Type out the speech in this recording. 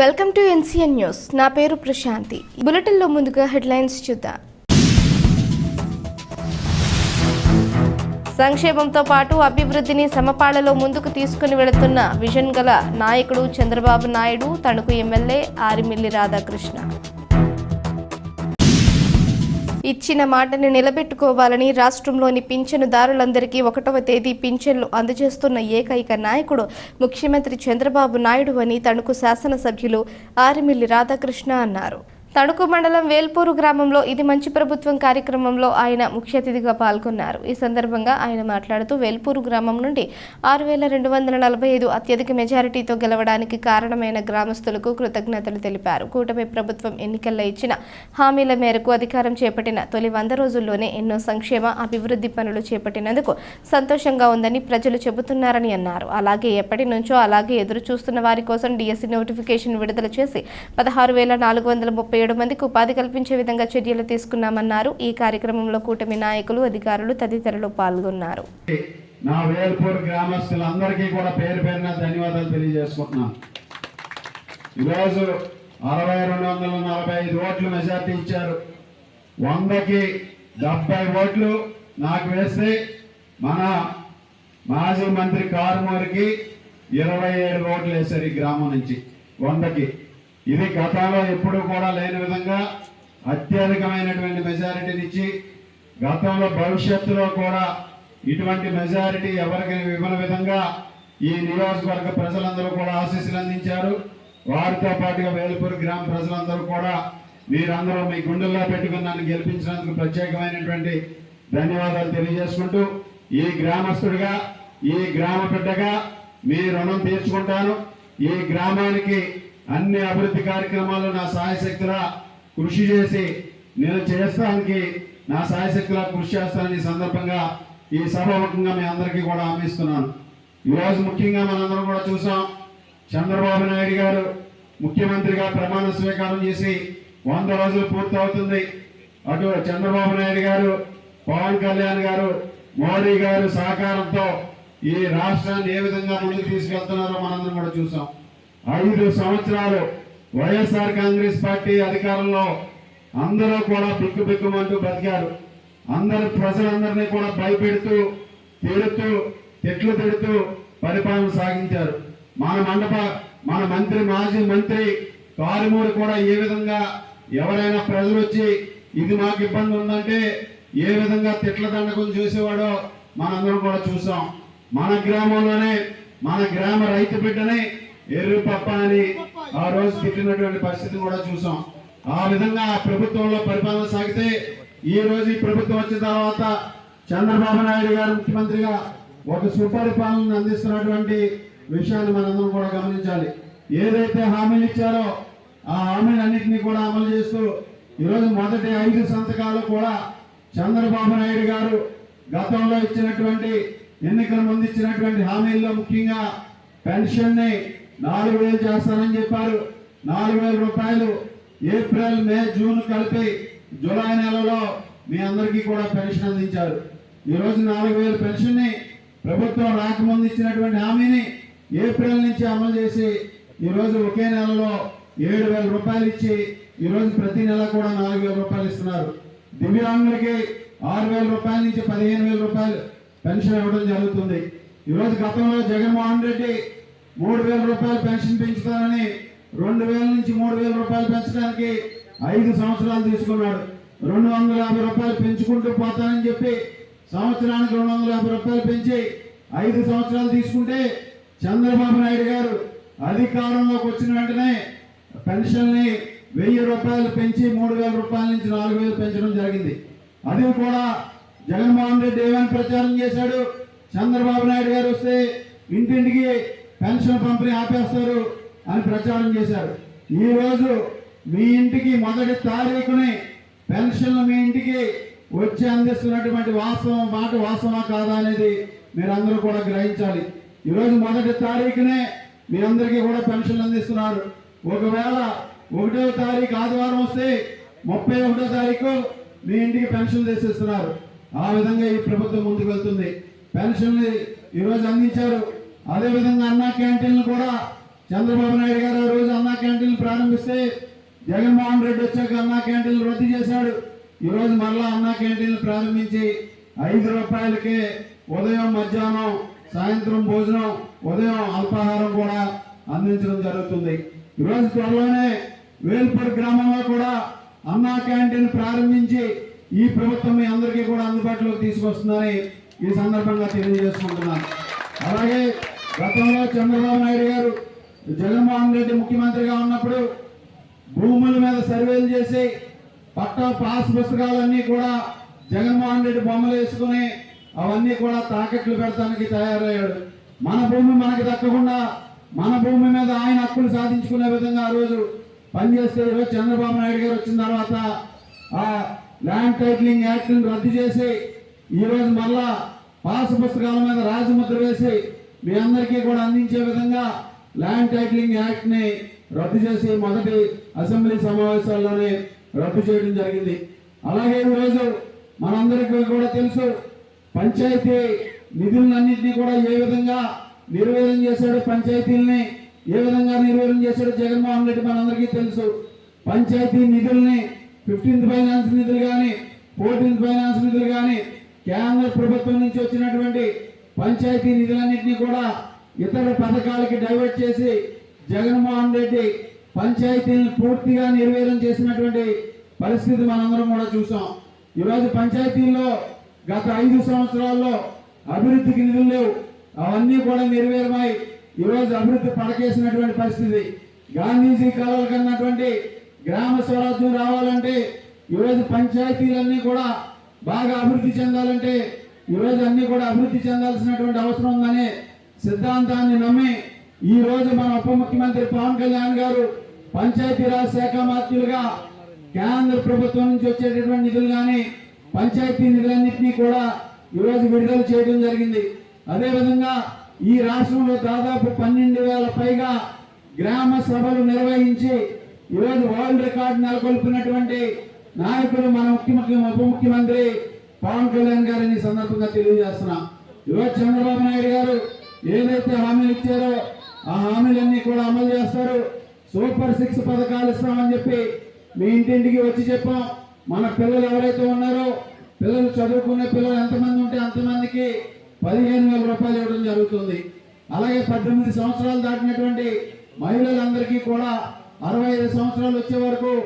Welcome to NCN news నా పేరు ప్రశాంతి. బులెటిన్లో ముందుగా హెడ్లైన్స్ చూద్దాం. సంక్షేమంతో పాటు అభివృద్ధిని సమపాళలో ముందుకు తీసుకుని వెళుతున్న విజన్ గల నాయకుడు చంద్రబాబు నాయుడు తణుకు ఎమ్మెల్యే ఆరిమిల్లి రాధాకృష్ణ. ఇచ్చిన మాటని నిలబెట్టుకోవాలని రాష్ట్రంలోని పింఛనుదారులందరికీ ఒకటవ తేదీ పింఛన్లు అందజేస్తున్న ఏకైక నాయకుడు ముఖ్యమంత్రి చంద్రబాబు నాయుడు అని తణుకు శాసనసభ్యులు ఆరిమిల్లి రాధాకృష్ణ అన్నారు. తణుకు మండలం వేల్పూరు గ్రామంలో ఇది మంచి ప్రభుత్వం కార్యక్రమంలో ఆయన ముఖ్య అతిథిగా పాల్గొన్నారు. ఈ సందర్భంగా ఆయన మాట్లాడుతూ వేల్పూరు గ్రామం నుండి ఆరు వేల రెండు వందల నలభై ఐదు అత్యధిక మెజారిటీతో గెలవడానికి కారణమైన గ్రామస్తులకు కృతజ్ఞతలు తెలిపారు. కూటమి ప్రభుత్వం ఎన్నికల్లో ఇచ్చిన హామీల మేరకు అధికారం చేపట్టిన తొలి వంద రోజుల్లోనే ఎన్నో సంక్షేమ అభివృద్ధి పనులు చేపట్టినందుకు సంతోషంగా ఉందని ప్రజలు చెబుతున్నారని అన్నారు. అలాగే ఎప్పటి నుంచో అలాగే ఎదురు చూస్తున్న వారి కోసం డిఎస్సి నోటిఫికేషన్ విడుదల చేసి పదహారు వేల నాలుగు వందల ముప్పై ఏడు మందికి ఉపాధి కల్పించే విధంగా చర్యలు తీసుకున్నామన్నారు. ఈ కార్యక్రమంలో కూటమి నాయకులు అధికారులు తదితరులు పాల్గొన్నారు. నా వేల్పూర్ గ్రామస్తులందరికీ కూడా పేరు పేరున ధన్యవాదాలు తెలియజేసుకుంటున్నాను. ఈరోజు అరవై రెండు వందల నలభై ఐదు ఓట్లు మెజార్టీ ఇచ్చారు. వందకి డెబ్బై ఓట్లు నాకు వేస్తే మన మాజీ మంత్రి కారుమూరికి ఇరవై ఏడు ఓట్లు వేశారు ఈ గ్రామం నుంచి. వందకి. ఇది గతంలో ఎప్పుడూ కూడా లేని విధంగా అత్యధికమైనటువంటి మెజారిటీనిచ్చి గతంలో భవిష్యత్తులో కూడా ఇటువంటి మెజారిటీ ఎవరికి ఇవ్వని విధంగా ఈ నియోజకవర్గ ప్రజలందరూ కూడా ఆశీస్సులు అందించారు. వారితో పాటుగా వేలుపూర్ గ్రామ ప్రజలందరూ కూడా మీరందరూ మీ గుండెల్లో పెట్టుకుని నన్ను గెలిపించినందుకు ప్రత్యేకమైనటువంటి ధన్యవాదాలు తెలియజేసుకుంటూ ఈ గ్రామస్తుడిగా ఈ గ్రామ బిడ్డగా మీ రుణం తీర్చుకుంటాను. ఈ గ్రామానికి అన్ని అభివృద్ధి కార్యక్రమాలు నా సాయశక్తులా కృషి చేసి నేను చేస్తానికి నా సాయశక్తులా కృషి చేస్తానని సందర్భంగా ఈ సభాముఖంగా మీ అందరికీ కూడా హామీస్తున్నాను ఈరోజు ముఖ్యంగా మనందరం కూడా చూసాం చంద్రబాబు నాయుడు గారు ముఖ్యమంత్రిగా ప్రమాణ స్వీకారం చేసి వంద రోజులు పూర్తి అవుతుంది అటు చంద్రబాబు నాయుడు గారు పవన్ కళ్యాణ్ గారు మోడీ గారు సహకారంతో ఈ రాష్ట్రాన్ని ఏ విధంగా ముందుకు తీసుకెళ్తున్నారో మనందరం కూడా చూసాం. ఐదు సంవత్సరాలు వైఎస్ఆర్ కాంగ్రెస్ పార్టీ అధికారంలో అందరూ కూడా బిక్కు బిక్కుమంటూ బతికారు. అందరు ప్రజలందరినీ కూడా భయపెడుతూ తిడుతూ తిట్లు తిడుతూ పరిపాలన సాగించారు. మన మండప మన మంత్రి మాజీ మంత్రి కారుమూరు కూడా ఏ విధంగా ఎవరైనా ప్రజలు వచ్చి ఇది మాకు ఇబ్బంది ఉందంటే ఏ విధంగా తిట్ల దండకం చూసేవాడో మనందరం కూడా చూసాం. మన గ్రామంలోనే మన గ్రామ రైతు బిడ్డని ఎర్రి పప్ప అని ఆ రోజు తిట్టినటువంటి పరిస్థితి కూడా చూసాం. ఆ విధంగా ప్రభుత్వంలో పరిపాలన సాగితే ఈ రోజు ఈ ప్రభుత్వం వచ్చిన తర్వాత చంద్రబాబు నాయుడు గారు ముఖ్యమంత్రిగా ఒక సుపరిపాలన అందిస్తున్నటువంటి విషయాన్ని మనందరం కూడా గమనించాలి. ఏదైతే హామీలు ఇచ్చారో ఆ హామీలన్నింటినీ కూడా అమలు చేస్తూ ఈరోజు మొదటి ఐదు సంతకాలు కూడా చంద్రబాబు నాయుడు గారు గతంలో ఇచ్చినటువంటి ఎన్నికల ముందు ఇచ్చినటువంటి హామీల్లో ముఖ్యంగా పెన్షన్ని నాలుగు వేలు చేస్తానని చెప్పారు. నాలుగు వేల రూపాయలు ఏప్రిల్ మే జూన్ కలిపి జూలై నెలలో మీ అందరికీ కూడా పెన్షన్ అందించారు. ఈరోజు నాలుగు వేల పెన్షన్ని ప్రభుత్వం రాకముందు ఇచ్చినటువంటి హామీని ఏప్రిల్ నుంచి అమలు చేసి ఈరోజు ఒకే నెలలో ఏడు వేల రూపాయలు ఇచ్చి ఈ రోజు ప్రతి నెల కూడా నాలుగు వేల రూపాయలు ఇస్తున్నారు. దివ్యాంగులకి ఆరు వేల రూపాయల నుంచి పదిహేను వేల రూపాయలు పెన్షన్ ఇవ్వడం జరుగుతుంది. ఈరోజు గతంలో జగన్మోహన్ రెడ్డి మూడు వేల రూపాయలు పెన్షన్ పెంచుతానని రెండు వేల నుంచి మూడు వేల రూపాయలు పెంచడానికి ఐదు సంవత్సరాలు తీసుకున్నాడు. రెండు వందల యాభై రూపాయలు పెంచుకుంటూ పోతానని చెప్పి సంవత్సరానికి రెండు వందల యాభై రూపాయలు పెంచి ఐదు సంవత్సరాలు తీసుకుంటే చంద్రబాబు నాయుడు గారు అధికారంలోకి వచ్చిన వెంటనే పెన్షన్ని వెయ్యి రూపాయలు పెంచి మూడు వేల రూపాయల నుంచి నాలుగు వేలు పెంచడం జరిగింది. అది కూడా జగన్మోహన్ రెడ్డి ఏమని ప్రచారం చేశాడు? చంద్రబాబు నాయుడు గారు వస్తే ఇంటింటికి పెన్షన్ పంపిణీ ఆపేస్తారు అని ప్రచారం చేశారు. ఈ రోజు మీ ఇంటికి మొదటి తారీఖుని పెన్షన్లు మీ ఇంటికి వచ్చి అందిస్తున్నటువంటి వాస్తవం మాట వాస్తవా కాదా అనేది మీరందరూ కూడా గ్రహించాలి. ఈరోజు మొదటి తారీఖునే మీ అందరికీ కూడా పెన్షన్లు అందిస్తున్నారు. ఒకవేళ ఒకటో తారీఖు ఆదివారం వస్తే ముప్పై ఒకటో తారీఖు మీ ఇంటికి పెన్షన్ తెచ్చిస్తున్నారు. ఆ విధంగా ఈ ప్రభుత్వం ముందుకు వెళ్తుంది. పెన్షన్లు ఈరోజు అందించారు. అదేవిధంగా అన్నా క్యాంటీన్లు కూడా చంద్రబాబు నాయుడు గారు ఆ రోజు అన్నా క్యాంటీన్లు ప్రారంభిస్తే జగన్మోహన్ రెడ్డి వచ్చాక అన్నా క్యాంటీన్లు రద్దు చేశాడు. ఈరోజు రోజు మరలా అన్నా క్యాంటీన్లు ప్రారంభించి ఐదు రూపాయలకే ఉదయం మధ్యాహ్నం సాయంత్రం భోజనం ఉదయం అల్పాహారం కూడా అందించడం జరుగుతుంది. ఈరోజు త్వరలోనే వేల్పూర్ గ్రామంలో కూడా అన్నా క్యాంటీన్ ప్రారంభించి ఈ ప్రభుత్వం మీ అందరికీ కూడా అందుబాటులోకి తీసుకొస్తుందని ఈ సందర్భంగా తెలియజేసుకుంటున్నాను. అలాగే గతంలో చంద్రబాబు నాయుడు గారు జగన్మోహన్ రెడ్డి ముఖ్యమంత్రిగా ఉన్నప్పుడు భూముల మీద సర్వేలు చేసి పట్టా పాస్ పుస్తకాలన్నీ కూడా జగన్మోహన్ రెడ్డి బొమ్మలు వేసుకుని అవన్నీ కూడా తాకట్లు పెడతానికి తయారయ్యాడు. మన భూమి మనకి దక్కకుండా మన భూమి మీద ఆయన హక్కులు సాధించుకునే విధంగా ఆ రోజు పనిచేస్తే ఈరోజు చంద్రబాబు నాయుడు గారు వచ్చిన తర్వాత ఆ ల్యాండ్ టైటిలింగ్ యాక్ట్ని రద్దు చేసి ఈ రోజు మళ్ళా పాస్ పుస్తకాల మీద రాజముద్ర వేసి మీ అందరికీ కూడా అందించే విధంగా ల్యాండ్ టైటిలింగ్ యాక్ట్ని రద్దు చేసి మొదటి అసెంబ్లీ సమావేశాల్లోనే రద్దు చేయడం జరిగింది. అలాగే ఈరోజు మనందరికీ కూడా తెలుసు పంచాయతీ నిధులన్నింటినీ కూడా ఏ విధంగా నిర్వీర్యం చేశాడు పంచాయతీల్ని ఏ విధంగా నిర్వీర్యం చేశాడు జగన్మోహన్ రెడ్డి మనందరికీ తెలుసు. పంచాయతీ నిధుల్ని ఫిఫ్టీన్త్ ఫైనాన్స్ నిధులు కానీ ఫోర్టీన్త్ ఫైనాన్స్ నిధులు కానీ కేంద్ర ప్రభుత్వం నుంచి వచ్చినటువంటి పంచాయతీ నిధులన్నింటినీ కూడా ఇతర పథకాలకి డైవర్ట్ చేసి జగన్మోహన్ రెడ్డి పంచాయతీలను పూర్తిగా నిర్వీర్యం చేసినటువంటి పరిస్థితి మనందరం కూడా చూసాం. ఈరోజు పంచాయతీల్లో గత ఐదు సంవత్సరాల్లో అభివృద్ధికి నిధులు లేవు. అవన్నీ కూడా నిర్వీర్యమై ఈరోజు అభివృద్ధి పడకేసినటువంటి పరిస్థితి. గాంధీజీ కాలాలు కన్నటువంటి గ్రామ స్వరాజ్యం రావాలంటే ఈరోజు పంచాయతీలన్నీ కూడా బాగా అభివృద్ధి చెందాలంటే ఈరోజు అన్ని కూడా అభివృద్ధి చెందాల్సినటువంటి అవసరం ఉందనే సిద్ధాంతాన్ని నమ్మి ఈ రోజు మన ఉప ముఖ్యమంత్రి పవన్ కళ్యాణ్ గారు పంచాయతీరాజ్ శాఖ మంత్రులుగా కేంద్ర ప్రభుత్వం నుంచి వచ్చేటటువంటి నిధులు కానీ పంచాయతీ నిధులన్నింటినీ కూడా ఈరోజు విడుదల చేయడం జరిగింది. అదేవిధంగా ఈ రాష్ట్రంలో దాదాపు పన్నెండు వేల పైగా గ్రామ సభలు నిర్వహించి ఈరోజు వరల్డ్ రికార్డు నెలకొల్పినటువంటి నాయకుడు మన ముఖ్యమంత్రి ఉప ముఖ్యమంత్రి పవన్ కళ్యాణ్ గారిని సందర్భంగా తెలియజేస్తున్నా. ఈరోజు చంద్రబాబు నాయుడు గారు ఏదైతే హామీలు ఇచ్చారో ఆ హామీలన్నీ కూడా అమలు చేస్తారు. సూపర్ సిక్స్ పథకాలు ఇస్తామని చెప్పి మీ ఇంటింటికి వచ్చి చెప్పాం. మన పిల్లలు ఎవరైతే ఉన్నారో పిల్లలు చదువుకునే పిల్లలు ఎంతమంది ఉంటే అంతమందికి పదిహేను వేల రూపాయలు ఇవ్వడం జరుగుతుంది. అలాగే పద్దెనిమిది సంవత్సరాలు దాటినటువంటి మహిళలందరికీ కూడా అరవై ఐదు సంవత్సరాలు వచ్చే వరకు